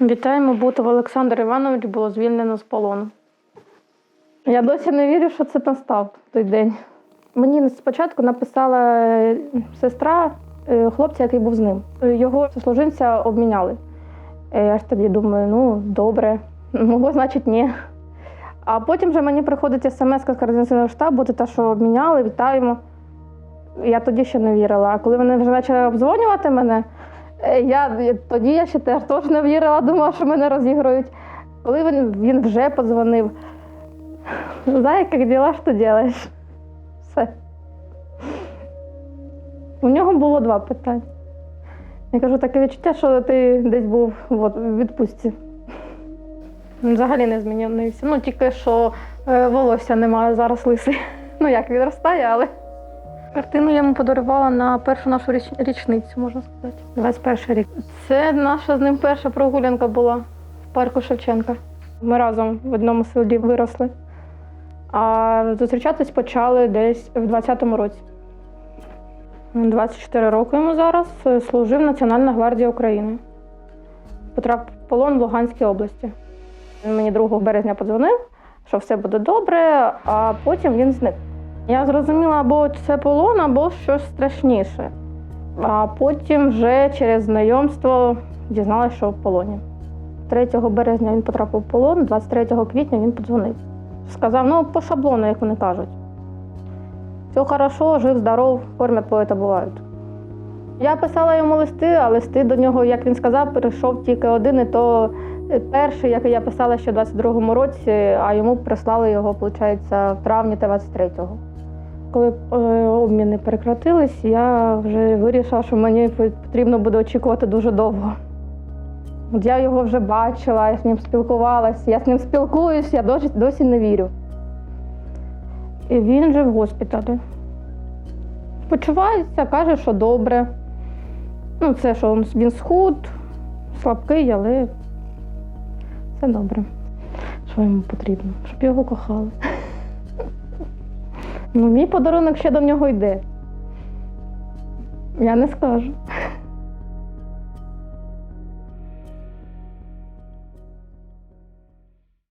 Вітаємо, Бутов Олександр Іванович було звільнено з полону. Я досі не вірю, що це настав той день. Мені спочатку написала е, сестра е, хлопця, який був з ним. Його сослужинця обміняли. Е, Я ж тоді думаю, ну добре, могло, значить, ні. А потім вже мені приходить смс з координаційного штабу, ти те, що обміняли, вітаємо. Я тоді ще не вірила. А коли вони вже почали обдзвонювати мене, я я- тоді я ще теж теж не вірила, думала, що мене розігрують. Коли він, він вже подзвонив, Зай, як діла, що робиш? Все. У нього було два питання. Я кажу, таке відчуття, що ти десь був в відпустці. Він взагалі не змінився. Ну, тільки що е, волосся немає зараз лисий. Ну, як відростає, але. Картину я йому подарувала на першу нашу річ- річницю, можна сказати. 21 рік. Це наша з ним перша прогулянка була в парку Шевченка. Ми разом в одному селі виросли. А зустрічатись почали десь в 20-му році. 24 роки йому зараз е, служив Національна гвардія України. Потрапив в полон в Луганській області. Він мені 2 березня подзвонив, що все буде добре, а потім він зник. Я зрозуміла, або це полон, або щось страшніше. А потім вже через знайомство дізналася, що в полоні. 3 березня він потрапив в полон, 23 квітня він подзвонив. Сказав, ну по шаблону, як вони кажуть. Все хорошо, жив, здоров, кормять поета бувають. Я писала йому листи, а листи до нього, як він сказав, прийшов тільки один, і то перший, який я писала ще в 22-му році, а йому прислали його, виходить, в травні та 23-го. Коли е, обміни перекратились, я вже вирішила, що мені потрібно буде очікувати дуже довго. От я його вже бачила, я з ним спілкувалася, я з ним спілкуюсь, я досі, досі не вірю. І він же в госпіталі. Почувається, каже, що добре. Ну, це що він схуд, слабкий, але все добре. Що йому потрібно? Щоб його кохали. Ну, мій подарунок ще до нього йде. Я не скажу.